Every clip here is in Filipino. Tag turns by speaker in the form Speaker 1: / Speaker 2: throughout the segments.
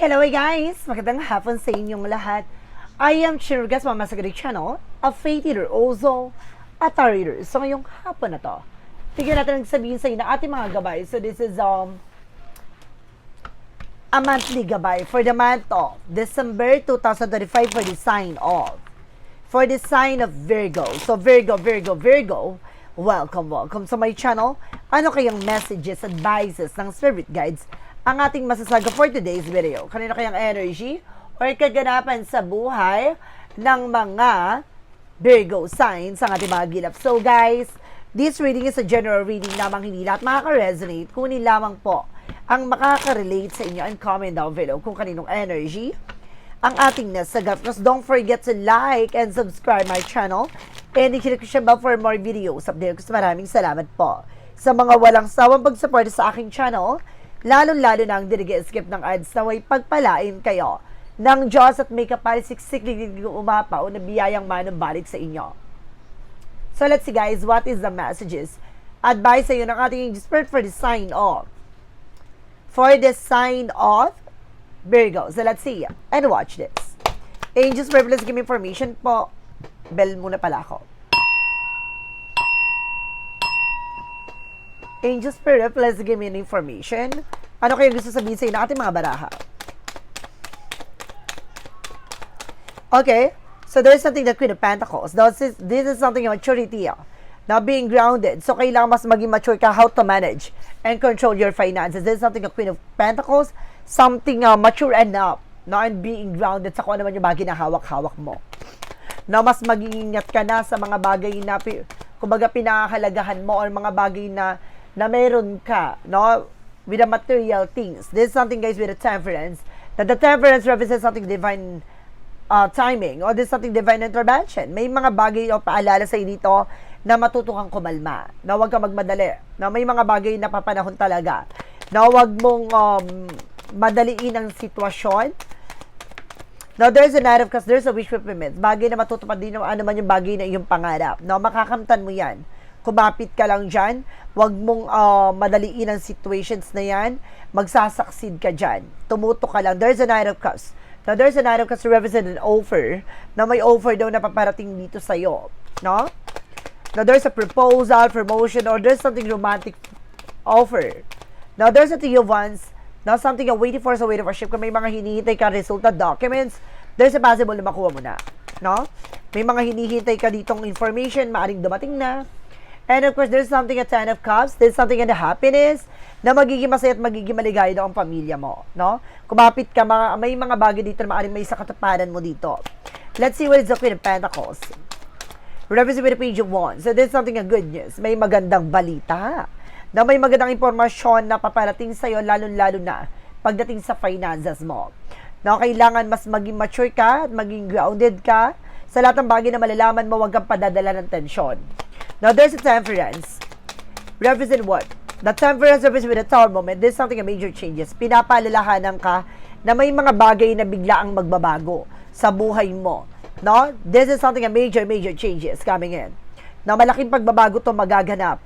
Speaker 1: Hello guys! Magandang hapon sa inyong lahat. I am Chirgas Mama Sagari Channel, a faith eater also, at a reader. So ngayong hapon na to, tignan natin ang sabihin sa inyo na ating mga gabay. So this is um a monthly gabay for the month of December 2025 for the sign of for the sign of Virgo. So Virgo, Virgo, Virgo, welcome, welcome sa my channel. Ano kayang messages, advices ng spirit guides ang ating masasaga for today's video? Kanino kayang energy or kaganapan sa buhay ng mga Virgo signs ang ating mga gilap. So guys, this reading is a general reading lamang hindi lahat makaka-resonate. Kunin lamang po ang makaka-relate sa inyo and comment down below kung kaninong energy ang ating nasagap. Plus, don't forget to like and subscribe my channel. And i-click siya bell for more videos. Update ko sa maraming salamat po. Sa mga walang sawang pag-support sa aking channel, lalo-lalo na ang dinag-skip ng ads na way pagpalain kayo ng Diyos at may kapalisiksik umapaw na biyayang manumbalik sa inyo. So let's see guys, what is the messages? Advice sa iyo ng ating expert for the sign of for the sign of Virgo. So let's see and watch this. Angels, please give me information po. Bell muna pala ako. Angel Spirit, please give me an information. Ano kayo gusto sabihin sa inyo ng ating mga baraha? Okay, so there's something that Queen of Pentacles. This is, this is something of maturity. ah. Now, being grounded. So, kailangan mas maging mature ka how to manage and control your finances. This is something of Queen of Pentacles. Something uh, mature enough. No, and being grounded sa kung ano man yung bagay na hawak-hawak mo na mas mag-iingat ka na sa mga bagay na kumbaga pinahahalagahan mo or mga bagay na na meron ka, no? With the material things. This is something guys with a temperance. That the temperance represents something divine uh, timing or this is something divine intervention. May mga bagay o paalala sa dito na matuto kang kumalma. Na huwag kang magmadali. Na may mga bagay na papanahon talaga. Na huwag mong um, madaliin ang sitwasyon Now, there's a narrative because there's a wish fulfillment. Bagay na matutupad din ano man yung bagay na iyong pangarap. No, makakamtan mo yan. Kumapit ka lang dyan. Huwag mong uh, madaliin ang situations na yan. Magsasaksid ka dyan. Tumuto ka lang. There's a Knight of Cups. Now, there's a Knight of Cups represent an offer na may offer daw na paparating dito sa'yo. No? Now, there's a proposal, promotion, or there's something romantic offer. Now, there's a Three of Wands. Now, something you're waiting for sa waiting for ship. Kung may mga hinihintay ka resulta documents, there's a possible na makuha mo na. No? May mga hinihintay ka ditong information, maaring dumating na. And of course, there's something at Ten of Cups. There's something in the happiness na magiging masaya at magiging maligaya daw ang pamilya mo. No? Kumapit ka, mga, may mga bagay dito na maaring may sa katapanan mo dito. Let's see what is the Queen of Pentacles. Represent with the Page of Wands. So, there's something of good news. May magandang balita. Na may magandang impormasyon na paparating sa'yo, lalo-lalo na pagdating sa finances mo. Na kailangan mas maging mature ka at maging grounded ka sa lahat ng bagay na malalaman mo, huwag kang padadala ng tensyon. Now, there's a temperance. Represent what? The temperance represents with a tower moment. There's something a major changes. Pinapaalalahanan ka na may mga bagay na bigla ang magbabago sa buhay mo. No? This is something a major, major changes coming in. Na malaking pagbabago to magaganap.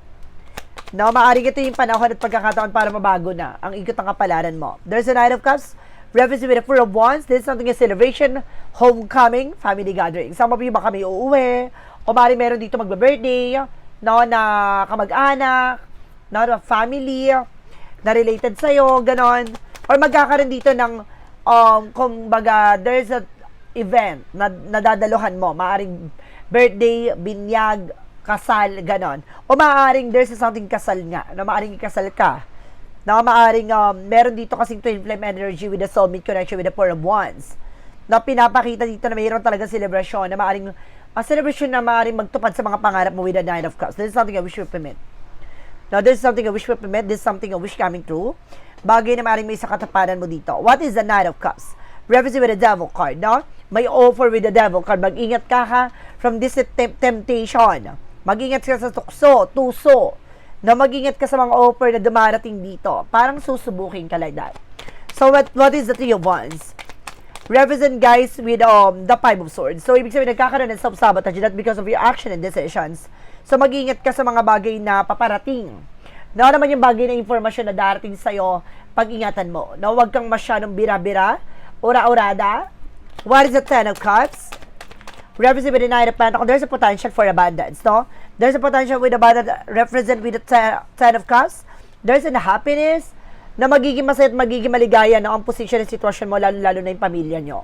Speaker 1: No, maaaring ito yung panahon at pagkakataon para mabago na ang ikot ng kapalaran mo. There's a Knight of Cups, represent with a Four of Wands. This is something a celebration, homecoming, family gathering. Some of you baka may uuwi, maaaring meron dito magba-birthday, no, na kamag-anak, no, na family, na related sa'yo, ganon. Or magkakaroon dito ng, um, kumbaga, there's a event na nadadaluhan mo. Maaring birthday, binyag, kasal, ganon. O maaaring there's something kasal nga, na maaaring ikasal ka. Na maaaring um, meron dito kasing twin flame energy with the soulmate connection with the four of wands. Na pinapakita dito na mayroon talaga celebration na maaaring a celebration na maaaring magtupad sa mga pangarap mo with the nine of cups. This is something I wish fulfillment. Now, this is something I wish fulfillment. This is something I wish coming true. Bagay na maaaring may sa katapanan mo dito. What is the Knight of Cups? Represent with the Devil card, no? May offer with the Devil card. Mag-ingat ka ha from this tem- temptation. Mag-ingat ka sa tukso, tuso. Na mag-ingat ka sa mga offer na dumarating dito. Parang susubukin ka like that. So, what, what is the Three of Wands? Represent guys with um the five of swords. So ibig sabihin nagkakaroon ng self-sabotage that because of your action and decisions. So mag-ingat ka sa mga bagay na paparating No, naman yung bagay na informasyon na darating sa'yo, pag-ingatan mo. No, huwag kang masyadong bira-bira, ura-urada. What is the Ten of Cups? Represent with the Knight of Pentacles, there's a potential for abundance, no? There's a potential with abundance, represent with the Ten, ten of Cups. There's a happiness na magiging masaya at magiging maligaya no, ang position at sitwasyon mo, lalo-lalo na yung pamilya nyo.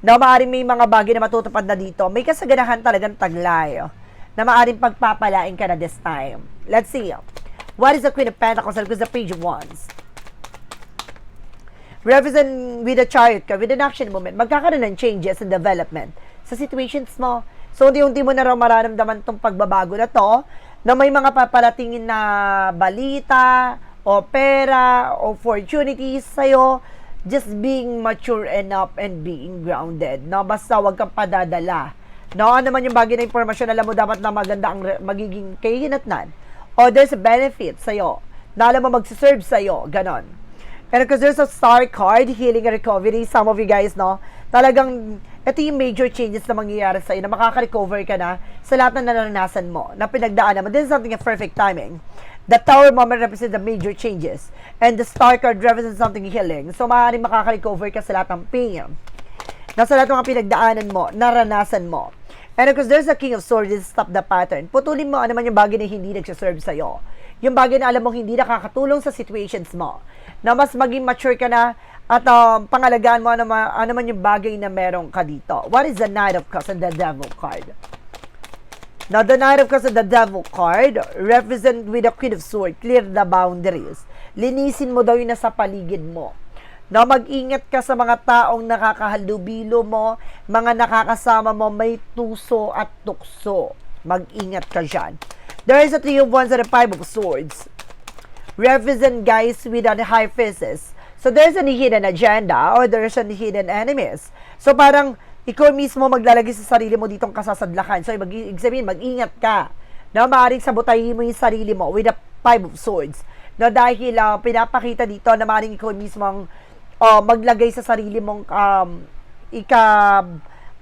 Speaker 1: No, maaaring may mga bagay na matutupad na dito. May kasaganahan talagang taglay. oh, na maaaring pagpapalain ka na this time. Let's see. What is the Queen of Pentacles and the Page of Wands? represent with a chariot ka, with an action moment, magkakaroon ng changes and development sa situations mo. So, unti-unti mo na raw mararamdaman tong pagbabago na to, na may mga paparatingin na balita, o pera, o opportunities sa'yo, just being mature enough and being grounded. No? Basta wag kang padadala. No? Ano man yung bagay na impormasyon, alam mo dapat na maganda ang magiging kahinatnan. O there's a benefit sa'yo. Na alam mo magsiserve sa'yo. Ganon. And because there's a star card, healing and recovery, some of you guys, no, talagang ito yung major changes na mangyayari sa'yo, na makaka-recover ka na sa lahat ng naranasan mo, na pinagdaanan mo. This is something of perfect timing. The Tower moment represents the major changes. And the Star card represents something healing. So, maaaring makaka-recover ka sa lahat ng pain. Na sa lahat ng pinagdaanan mo, naranasan mo. And of course, there's a King of Swords, stop the pattern. Putulin mo ano man yung bagay na hindi nagsaserve sa'yo. Yung bagay na alam mo hindi nakakatulong sa situations mo. Na mas maging mature ka na at um, pangalagaan mo ano, ano man yung bagay na meron ka dito. What is the Knight of Cups and the Devil card? Now, the Knight of Cups and the Devil card represent with the Queen of Swords, clear the boundaries. Linisin mo daw yung nasa paligid mo. Na mag-ingat ka sa mga taong nakakahalubilo mo, mga nakakasama mo, may tuso at tukso. Mag-ingat ka dyan. There is a Three of Wands and a Five of Swords. Represent guys with a high faces. So there's a hidden agenda or there's a hidden enemies. So parang ikaw mismo maglalagay sa sarili mo ditong kasasadlakan. So, mag sabihin, mag-ingat ka na maaaring sabotahin mo yung sarili mo with a five of swords. Na dahil uh, pinapakita dito na maaaring ikaw mismo ang uh, maglagay sa sarili mong um, ika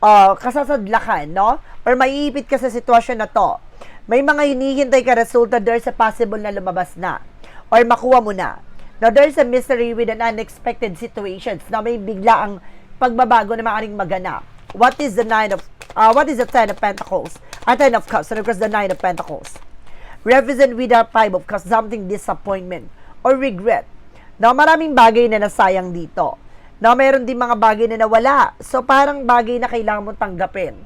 Speaker 1: uh, kasasadlakan, no? Or maiipit ka sa sitwasyon na to. May mga hinihintay ka resulta, there's a possible na lumabas na. Or makuha mo na. Now, there's a mystery with an unexpected situations na may bigla ang pagbabago na maaaring maganap. What is the nine of, uh, what is the ten of pentacles? A ten of cups, and of course the nine of pentacles. Represent with a five of cups, something disappointment or regret. Now, maraming bagay na nasayang dito. Now, meron din mga bagay na nawala. So, parang bagay na kailangan mong tanggapin.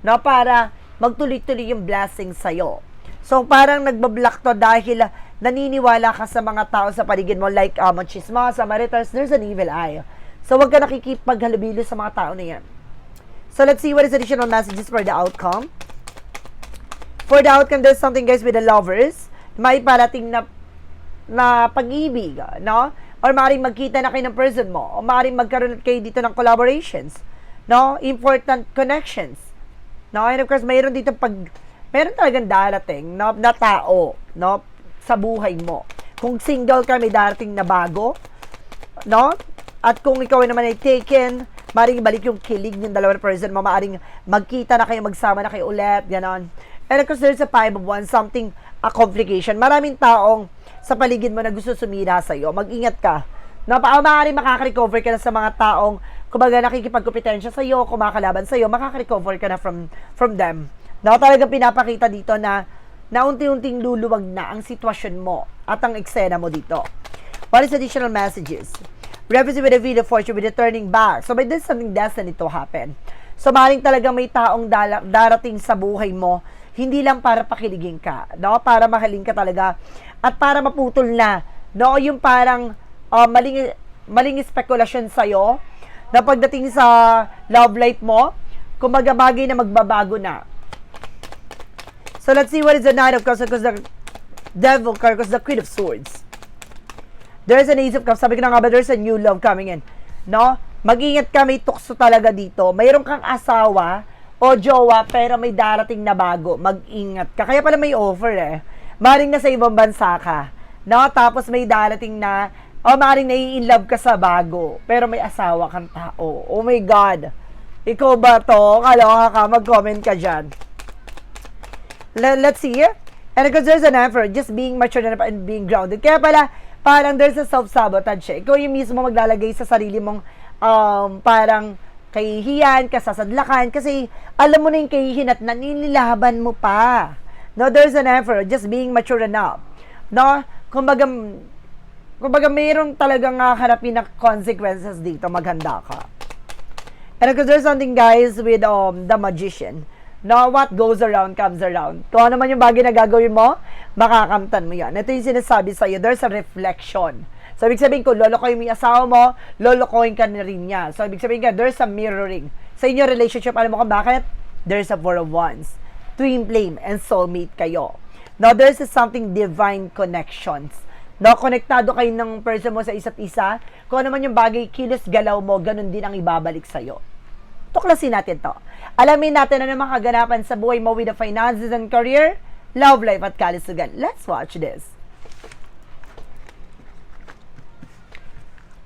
Speaker 1: No, para magtuloy-tuloy yung blessing sa'yo. So, parang nagbablock to dahil naniniwala ka sa mga tao sa paligid mo like uh, machismo, samaritans, there's an evil eye. So, wag ka nakikipaghalubilo sa mga tao na yan. So, let's see what is additional messages for the outcome. For the outcome, there's something guys with the lovers. May parating na na pag-ibig, no? Or maaaring magkita na kayo ng person mo. O maaaring magkaroon kayo dito ng collaborations. No? Important connections. No? And of course, mayroon dito pag... Meron talagang darating no, na tao no, sa buhay mo. Kung single ka, may darating na bago. No? At kung ikaw naman ay taken, maaaring balik yung kilig ng dalawang person mo, maaaring magkita na kayo, magsama na kayo ulit, ganon. And of course, there's a five of one, something, a complication. Maraming taong sa paligid mo na gusto sumira sa iyo. Mag-ingat ka. Na pa maaaring makaka-recover ka na sa mga taong kumbaga nakikipagkompetensya sa iyo, kumakalaban sa iyo, makaka-recover ka na from from them. Na talagang pinapakita dito na na unti-unting luluwag na ang sitwasyon mo at ang eksena mo dito. What is additional messages? Represent with a video fortune with a turning back. So, may there's something destiny to happen. So, maaaring talaga may taong dala, darating sa buhay mo, hindi lang para pakiligin ka, no? Para mahalin ka talaga at para maputol na, no? Yung parang uh, maling maling spekulasyon sa iyo na pagdating sa love life mo, kumaga bagay na magbabago na. So, let's see what is the Nine of Cups because the Devil card because the Queen of Swords. There's an Ace of Cups. Sabi ko na nga ba, there's a new love coming in. No? Mag-ingat ka, may tukso talaga dito. Mayroon kang asawa o jowa, pero may darating na bago. Mag-ingat ka. Kaya pala may offer eh. Maring na sa ibang bansa ka. No? Tapos may darating na, o maring nai-inlove ka sa bago, pero may asawa kang tao. Oh my God. Ikaw ba to? Kaloka ka, mag-comment ka dyan. Le- let's see. And because there's an effort, just being mature and being grounded. Kaya pala, parang there's a self-sabotage siya. Ikaw yung mismo maglalagay sa sarili mong um, parang kahihiyan, kasasadlakan, kasi alam mo na yung kahihin at naninilaban mo pa. No, there's an effort, just being mature enough. No, kumbaga, kumbaga mayroong talagang uh, harapin na consequences dito, maghanda ka. And because there's something guys with um, the magician. No, what goes around comes around. Kung ano man yung bagay na gagawin mo, makakamtan mo yan. Ito yung sinasabi sa'yo, there's a reflection. So, ibig sabihin ko, lolokohin mo yung asawa mo, lolokohin ka na rin niya. So, ibig sabihin ka, there's a mirroring. Sa inyo relationship, alam mo kung bakit? There's a four of wands. Twin flame and soulmate kayo. Now, there's a something divine connections. No, konektado kayo ng person mo sa isa't isa. Kung ano man yung bagay, kilos galaw mo, ganun din ang ibabalik sa'yo tuklasin natin to. Alamin natin ano mga kaganapan sa buhay mo with the finances and career, love life at kalisugan. Let's watch this.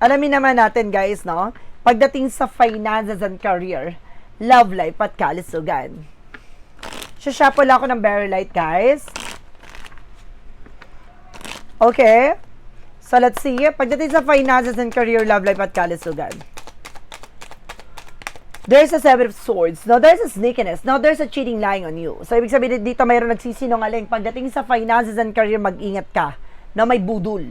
Speaker 1: Alamin naman natin guys, no? Pagdating sa finances and career, love life at kalisugan. Sashuffle ako ng berry light guys. Okay. So let's see. Pagdating sa finances and career, love life at kalisugan. There's a seven of swords. Now, there's a sneakiness. Now, there's a cheating lying on you. So, ibig sabihin dito mayroon nagsisinungaling. Pagdating sa finances and career, mag-ingat ka na may budol.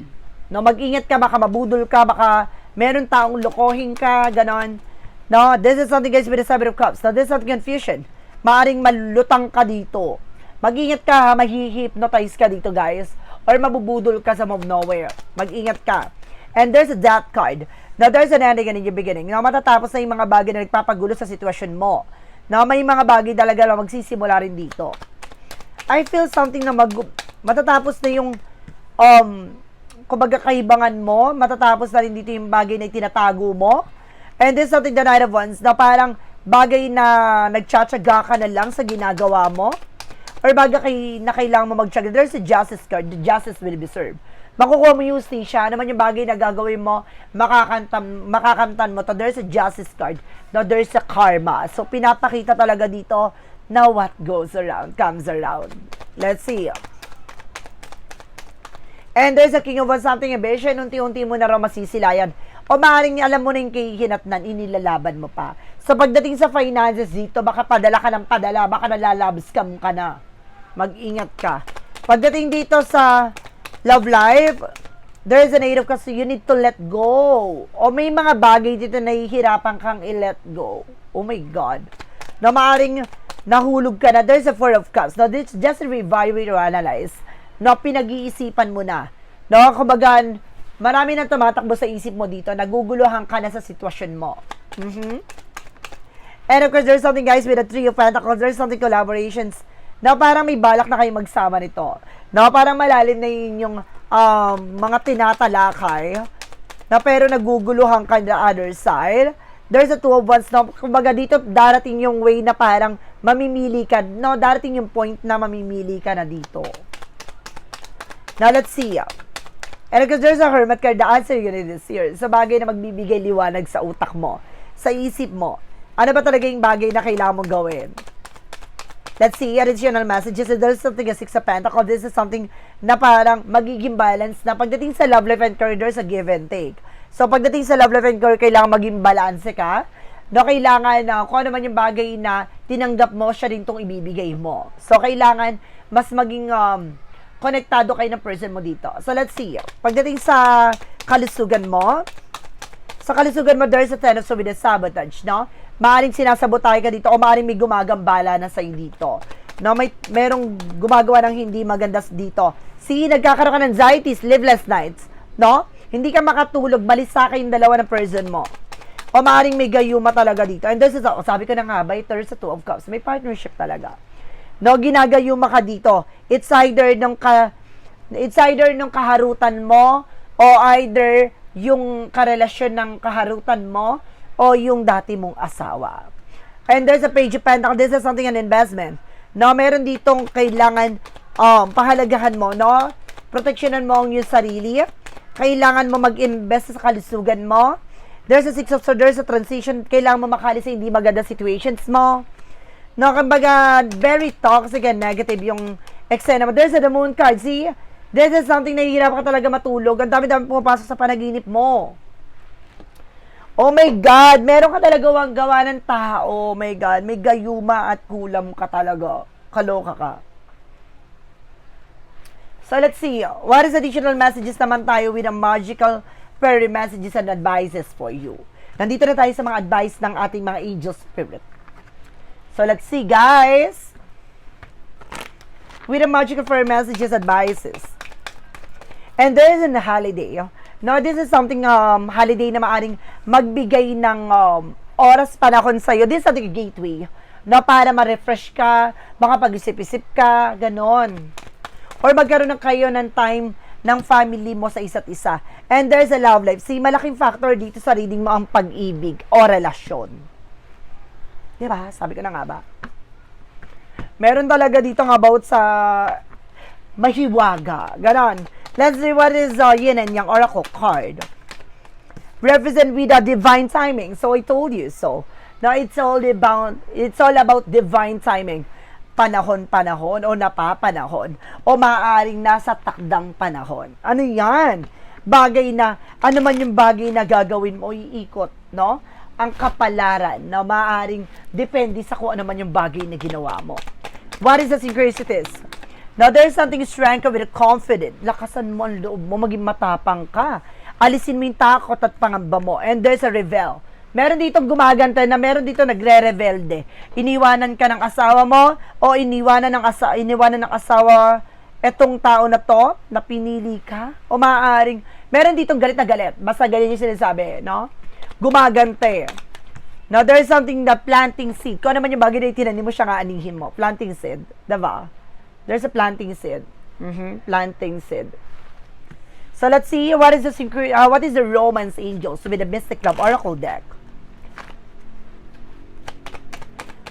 Speaker 1: No, mag-ingat ka, baka mabudol ka, baka meron taong lokohin ka, ganon. No, this is something guys with the seven of cups. Now, this is something confusion. Maaring malutang ka dito. Mag-ingat ka ha, mahihypnotize ka dito guys. Or mabubudol ka sa of nowhere. Mag-ingat ka. And there's a death card. Now, there's an ending and a beginning. Now, matatapos na yung mga bagay na nagpapagulo sa sitwasyon mo. Now, may mga bagay talaga na magsisimula rin dito. I feel something na mag... Matatapos na yung... Um, kumbaga kaibangan mo, matatapos na rin dito yung bagay na tinatago mo. And this is something the Night of Wands na parang bagay na nagtsatsaga ka na lang sa ginagawa mo. Or bagay na kailangan mo magtsaga. There's a justice card. The justice will be served makukuha mo yung stisya, naman yung bagay na gagawin mo, makakantam, makakamtan mo to. There's a justice card. Now, there's a karma. So, pinapakita talaga dito na what goes around comes around. Let's see. And there's a king of one something ambition, unti-unti mo na raw masisilayan. O maaaring alam mo na yung kahihinatnan, inilalaban mo pa. So pagdating sa finances dito, baka padala ka ng padala, baka nalalabscam ka na. Mag-ingat ka. Pagdating dito sa love life, there is an eight of kasi you need to let go. O may mga bagay dito na hihirapan kang i-let go. Oh my God. Na maaring nahulog ka na. There's a four of cups. Now, this just revive or analyze. No, pinag-iisipan mo na. No, kumbaga, marami nang tumatakbo sa isip mo dito. Naguguluhan ka na sa sitwasyon mo. Mm-hmm. And of course, there's something guys with the three of pentacles. There's something collaborations na parang may balak na kayo magsama nito. Na parang malalim na yun yung um, mga tinatalakay na pero naguguluhan ka the other side. There's a two of wands na, kumbaga dito darating yung way na parang mamimili ka, no, darating yung point na mamimili ka na dito. Now, let's see. And because there's a hermit card, the answer yun is here. Sa bagay na magbibigay liwanag sa utak mo, sa isip mo, ano ba talaga yung bagay na kailangan mong gawin? Let's see, additional messages. There's something a Six of Pentacles. This is something na parang magiging balance na pagdating sa love life and career, there's a give and take. So, pagdating sa love life and career, kailangan maging balance ka. No, kailangan na kung ano man yung bagay na tinanggap mo, siya rin tong ibibigay mo. So, kailangan mas maging um, konektado kayo ng person mo dito. So, let's see. Pagdating sa kalusugan mo, sa kalusugan mo, there's a tendency with a sabotage, no? Maaring sinasabotay ka dito o maaring may gumagambala na sa'yo dito. No, may merong gumagawa ng hindi maganda dito. Si nagkakaroon ka ng anxiety, sleepless nights, no? Hindi ka makatulog, balisa ka yung dalawa ng person mo. O maaring may gayuma talaga dito. And this is, oh, sabi ko na nga, by third sa two of cups, may partnership talaga. No, ginagayuma ka dito. It's either nung ka, it's either nung kaharutan mo, o either yung karelasyon ng kaharutan mo, o yung dati mong asawa. And there's a page of pentacle. This is something an investment. No, meron ditong kailangan um, pahalagahan mo, no? Proteksyonan mo ang iyong sarili. Kailangan mo mag-invest sa kalusugan mo. There's a six of swords, there's a transition. Kailangan mo makali sa hindi maganda situations mo. No, kumbaga, very toxic and negative yung Eksena mo. There's a the moon card. See? This is something na hirap ka talaga matulog. Ang dami-dami pumapasok sa panaginip mo. Oh my God, meron ka talaga wang gawa ng tao. Oh my God, may gayuma at kulam ka talaga. Kaloka ka. So let's see, what is additional messages naman tayo with the magical fairy messages and advices for you. Nandito na tayo sa mga advice ng ating mga angel spirit. So let's see guys. With the magical fairy messages advices. And there is a holiday. No, this is something um holiday na maaring magbigay ng um, oras panahon sa iyo. This is something gateway. No, para ma-refresh ka, makapag-isip-isip ka, ganon. Or magkaroon ng kayo ng time ng family mo sa isa't isa. And there's a love life. See, malaking factor dito sa reading mo ang pag-ibig o relasyon. Ba? Sabi ko na nga ba? Meron talaga dito ng about sa mahiwaga. Ganon. Let's see what is uh, yin and yang oracle card. Represent with a divine timing. So I told you so. Now it's all about it's all about divine timing. Panahon-panahon o napapanahon o maaaring nasa takdang panahon. Ano 'yan? Bagay na ano man yung bagay na gagawin mo iikot, no? Ang kapalaran na maaaring depende sa kung ano man yung bagay na ginawa mo. What is the synchronicities? Now, there's something strength with confident. Lakasan mo ang loob mo, maging matapang ka. Alisin mo yung takot at pangamba mo. And there's a revel. Meron dito gumaganta na meron dito nagre-rebelde. Iniwanan ka ng asawa mo o iniwanan ng asa iniwanan ng asawa etong tao na to na pinili ka o maaaring meron dito galit na galit. Basta ganyan yung sinasabi, no? Gumagante. Now, there's something na planting seed. Kung ano man yung bagay na itinanim mo siya nga anihin mo. Planting seed. Diba? There's a planting seed. Mm-hmm. Planting seed. So let's see what is the uh, what is the romance angels with the Mystic Love Oracle deck.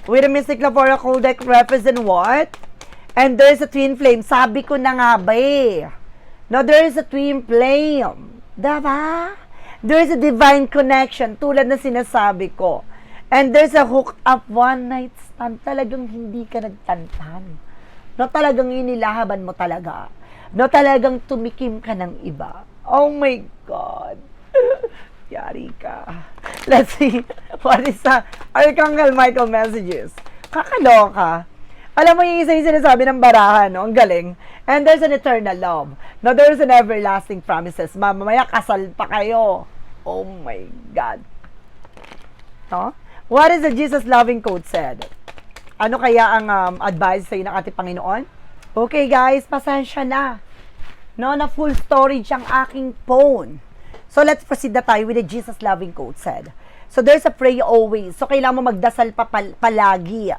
Speaker 1: With the Mystic Love Oracle deck represent what? And there's a twin flame. Sabi ko na nga ba eh. No, there is a twin flame. Diba? There is a divine connection tulad na sinasabi ko. And there's a hook up one night stand. Talagang hindi ka nagtantan. No, talagang inilahaban mo talaga. No, talagang tumikim ka ng iba. Oh my God. Yari ka. Let's see. What is the Archangel Michael messages? Kakaloka. Alam mo yung isa yung sinasabi ng barahan, no? Ang galing. And there's an eternal love. No, there's an everlasting promises. Mamamaya kasal pa kayo. Oh my God. No? What is the Jesus loving quote said? Ano kaya ang um, advice sa'yo ng ating Panginoon? Okay guys, pasensya na. No, na full storage ang aking phone. So let's proceed na tayo with the Jesus loving quote said. So there's a pray always. So kailangan mo magdasal pa pal- palagi.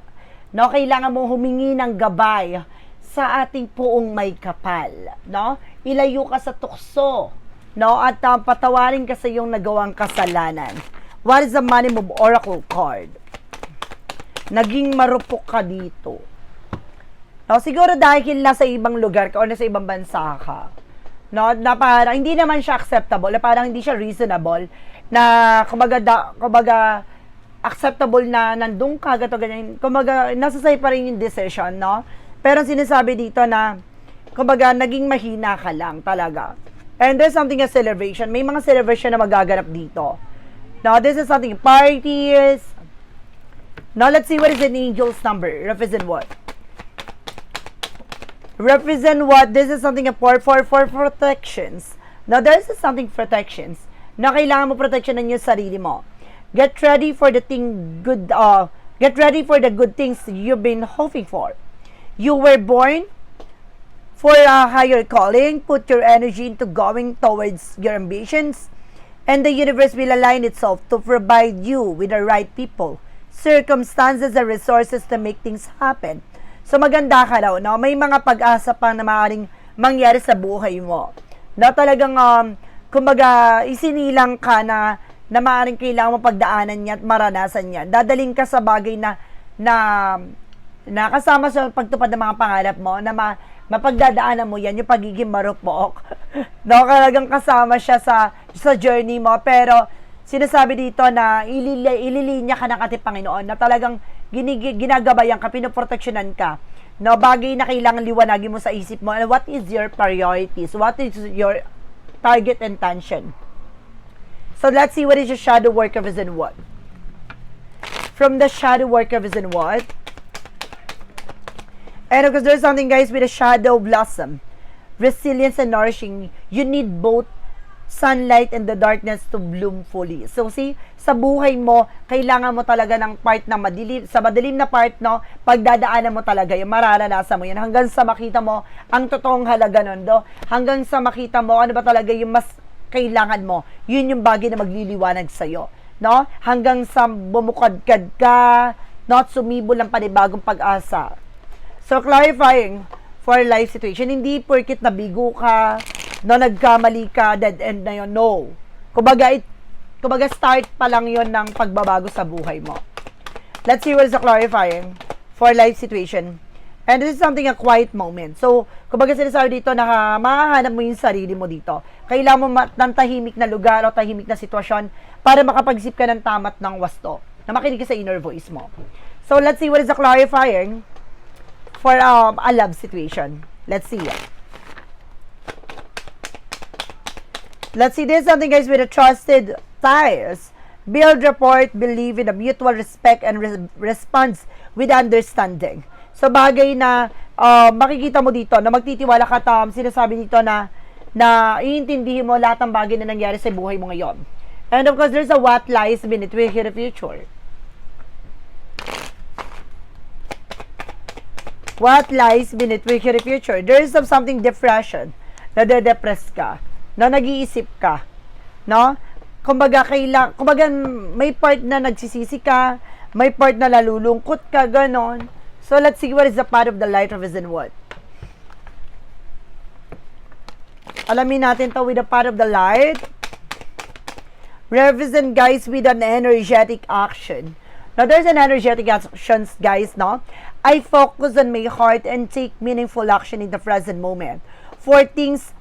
Speaker 1: No, kailangan mo humingi ng gabay sa ating puong may kapal, no? Ilayo ka sa tukso, no? At uh, patawarin ka sa iyong nagawang kasalanan. What is the money move oracle card? Naging marupok ka dito. No, siguro dahil nasa ibang lugar ka o nasa ibang bansa ka. No, na parang hindi naman siya acceptable, na parang hindi siya reasonable na kumbaga da, kumbaga acceptable na nandun ka gato ganyan. Kumbaga nasa sa'yo pa rin yung decision, no? Pero sinasabi dito na kumbaga naging mahina ka lang talaga. And there's something a celebration. May mga celebration na magaganap dito. Now, this is something parties. Now, let's see what is an angel's number. Represent what? represent what? This is something for for for protections. Now there is something protections. Na kailangan mo proteksyonan yung sarili mo. Get ready for the thing good uh get ready for the good things you've been hoping for. You were born for a higher calling. Put your energy into going towards your ambitions. And the universe will align itself to provide you with the right people circumstances and resources to make things happen So maganda ka daw, no? May mga pag-asa pa na maaaring mangyari sa buhay mo. Na talagang, um, kumbaga, isinilang ka na, na maaaring kailangan mo pagdaanan niya at maranasan niya. Dadaling ka sa bagay na, na, na kasama sa pagtupad ng mga pangarap mo, na ma, mapagdadaanan mo yan, yung pagiging marupok. no, talagang kasama siya sa, sa journey mo. Pero, sinasabi dito na ilili, ililinya ka ng ating Panginoon na talagang ginig, ginagabayan ka, pinoproteksyonan ka No, bagay na kailangan liwanagin mo sa isip mo. And what is your priorities? What is your target intention? So let's see what is your shadow work of is what. From the shadow work of is what. And because there's something guys with a shadow blossom. Resilience and nourishing. You need both sunlight and the darkness to bloom fully. So see, sa buhay mo, kailangan mo talaga ng part na madilim, sa madilim na part, no, pagdadaanan mo talaga yung mararanasan mo yan hanggang sa makita mo ang totoong halaga nun, do. Hanggang sa makita mo ano ba talaga yung mas kailangan mo. Yun yung bagay na magliliwanag sa'yo. No? Hanggang sa bumukadkad ka, not sumibo ng panibagong pag-asa. So, clarifying for life situation, hindi porkit nabigo ka, no, nagkamali ka, dead end na yun. No. Kumbaga, it, kumbaga start pa lang yon ng pagbabago sa buhay mo. Let's see what is the clarifying for life situation. And this is something a quiet moment. So, kumbaga sinasabi dito na mahahanap mo yung sarili mo dito. Kailangan mo ng tahimik na lugar o tahimik na sitwasyon para makapag-isip ka ng tamat ng wasto. Na makinig sa inner voice mo. So, let's see what is the clarifying for um, a love situation. Let's see. Let's see, this is something guys with a trusted ties. Build rapport, believe in a mutual respect and re- response with understanding. So bagay na uh, makikita mo dito na magtitiwala ka tam, sinasabi dito na na iintindihin mo lahat ng bagay na nangyari sa buhay mo ngayon. And of course, there's a what lies beneath the future. What lies beneath the future? There is some- something depression. Nade-depress ka. Na nag-iisip ka. No? Kumbaga, kailang, kumbaga, may part na nagsisisi ka, may part na lalulungkot ka, ganon. So, let's see what is the part of the light of is in what. Alamin natin to with the part of the light. Represent guys with an energetic action. Now, there's an energetic actions, guys, no? I focus on my heart and take meaningful action in the present moment. For things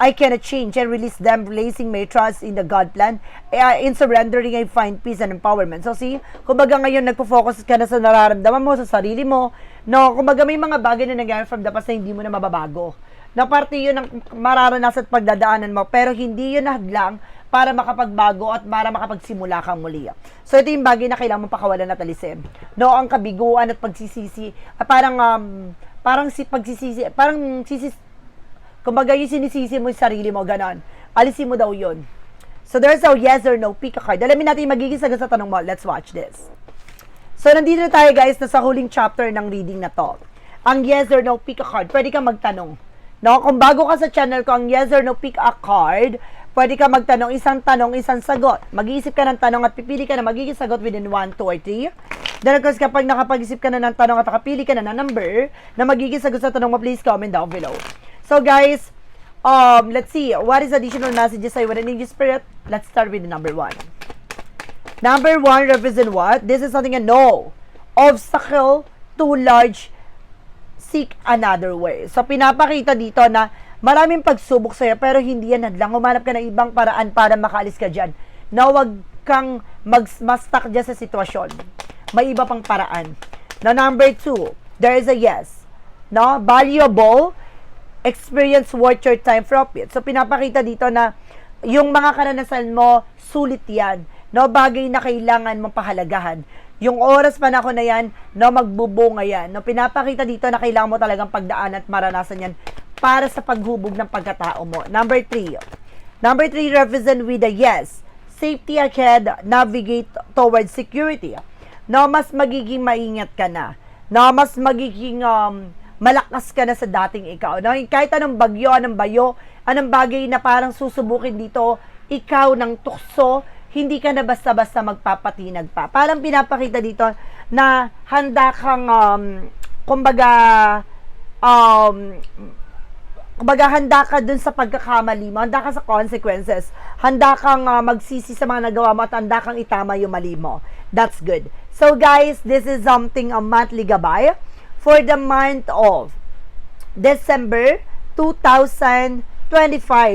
Speaker 1: I cannot change and release them, placing my trust in the God plan. Uh, in surrendering, I find peace and empowerment. So, see, kumbaga ngayon nagpo-focus ka na sa nararamdaman mo, sa sarili mo. No, kumbaga may mga bagay na nangyari from the past na hindi mo na mababago. Na parte yun ng mararanasan at pagdadaanan mo, pero hindi yun hadlang para makapagbago at para makapagsimula kang muli. So, ito yung bagay na kailangan mo pakawalan at alisin. No, ang kabiguan at pagsisisi, ah, parang, um, parang si pagsisisi, parang sisis, kumbaga yung sinisisi mo yung sarili mo, ganon. Alisin mo daw yun. So, there's a yes or no, pick a card. Alamin natin yung magiging sagot sa tanong mo. Let's watch this. So, nandito na tayo guys na sa huling chapter ng reading na to. Ang yes or no, pick a card. Pwede ka magtanong. No, kung bago ka sa channel ko, ang yes or no, pick a card, pwede ka magtanong, isang tanong, isang sagot. Mag-iisip ka ng tanong at pipili ka na magiging sagot within 1, 2, or 3. Then, of course, kapag nakapag-isip ka na ng tanong at nakapili ka na ng number na magiging sagot sa tanong mo, please comment down below. So, guys, um, let's see. What is additional messages I want in English spirit? Let's start with the number one. Number one represent what? This is something a no. Obstacle too large. Seek another way. So, pinapakita dito na maraming pagsubok sa'yo pero hindi yan hadlang. Humanap ka ng ibang paraan para makaalis ka dyan. Na wag kang mag stuck dyan sa sitwasyon. May iba pang paraan. Now, number two, there is a yes. No? Valuable experience worth your time profit. So, pinapakita dito na yung mga karanasan mo, sulit yan. No, bagay na kailangan mong pahalagahan. Yung oras pa na ako na yan, no, magbubunga yan. No, pinapakita dito na kailangan mo talagang pagdaan at maranasan yan para sa paghubog ng pagkatao mo. Number three. Number three, represent with a yes. Safety ahead, navigate towards security. No, mas magiging maingat ka na. No, mas magiging um, malakas ka na sa dating ikaw. No? Kahit anong bagyo, anong bayo, anong bagay na parang susubukin dito, ikaw ng tukso, hindi ka na basta-basta magpapatinag pa. Parang pinapakita dito na handa kang, um, kumbaga, um, kumbaga handa ka dun sa pagkakamali mo, handa ka sa consequences, handa kang uh, magsisi sa mga nagawa mo at handa kang itama yung mali mo. That's good. So guys, this is something a monthly gabay for the month of December 2025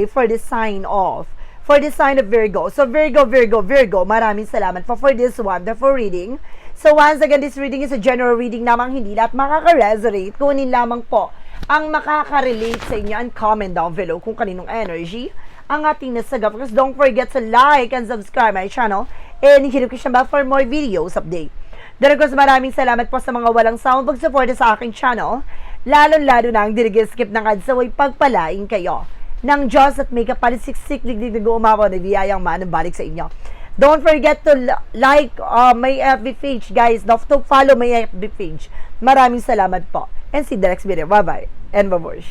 Speaker 1: for the sign of for the sign of Virgo. So Virgo, Virgo, Virgo, maraming salamat po for this wonderful reading. So once again, this reading is a general reading namang hindi lahat makaka-resonate. Kunin lamang po ang makaka-relate sa inyo and comment down below kung kaninong energy ang ating nasagap. Because don't forget to like and subscribe my channel and hit notification bell for more videos update. Daragos maraming salamat po sa mga walang sawang pagsuporta sa aking channel. Lalo-lalo na ang dirigil-skip ng ads sa way pagpalain kayo ng Diyos at may kapalisiksik digdig na umapaw na biyayang manabalik sa inyo. Don't forget to li- like uh, my FB page, guys. Don't to follow my FB page. Maraming salamat po. And see the next video. Bye-bye. And bye